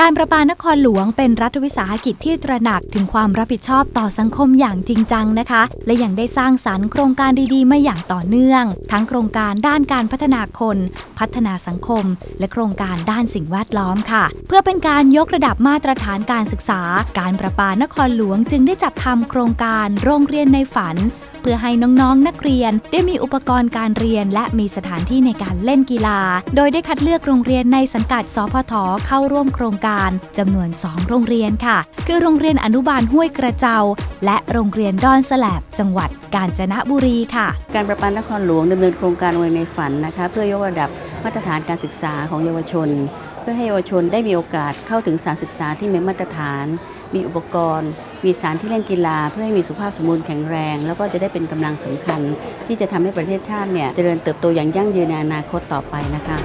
การประปานครหลวงเป็นรัฐวิสาหกิจที่ตระหนักถึงความรับผิดชอบต่อสังคมอย่างจริงจังนะคะ และยังได้สร้างสรรค์โครงการดีๆ มาอย่างต่อเนื่อง ทั้งโครงการด้านการพัฒนาคน พัฒนาสังคม และโครงการด้านสิ่งแวดล้อมค่ะ เพื่อเป็นการยกระดับมาตรฐานการศึกษา การประปานครหลวงจึงได้จัดทำโครงการโรงเรียนในฝัน เพื่อให้น้องๆนักเรียน ได้มีอุปกรณ์การเรียน และมีสถานที่ในการเล่นกีฬา โดยได้คัดเลือกโรงเรียนในสังกัดสพทเข้าร่วมโครงการจำนวน 2 โรงเรียนค่ะ คือโรงเรียนอนุบาลห้วยกระเจา และโรงเรียนดอนสแลบจังหวัดกาญจนบุรีค่ะ การประปานครหลวงดำเนินโครงการโรงเรียในฝันนะคะ เพื่อยกระดับมาตรฐานการศึกษาของเยาวชน เพื่อให้เยาวชนได้มีโอกาสเข้าถึงสารศึกษาที่มีมาตรฐาน มีอุปกรณ์ มีสารที่เล่นกีฬา เพื่อให้มีสุขภาพสมบูรณ์แข็งแรง แล้วก็จะได้เป็นกำลังสำคัญ ที่จะทำให้ประเทศชาติเนี่ยเจริญเติบโตอย่างยั่งยืนในอนาคตต่อไปนะคะ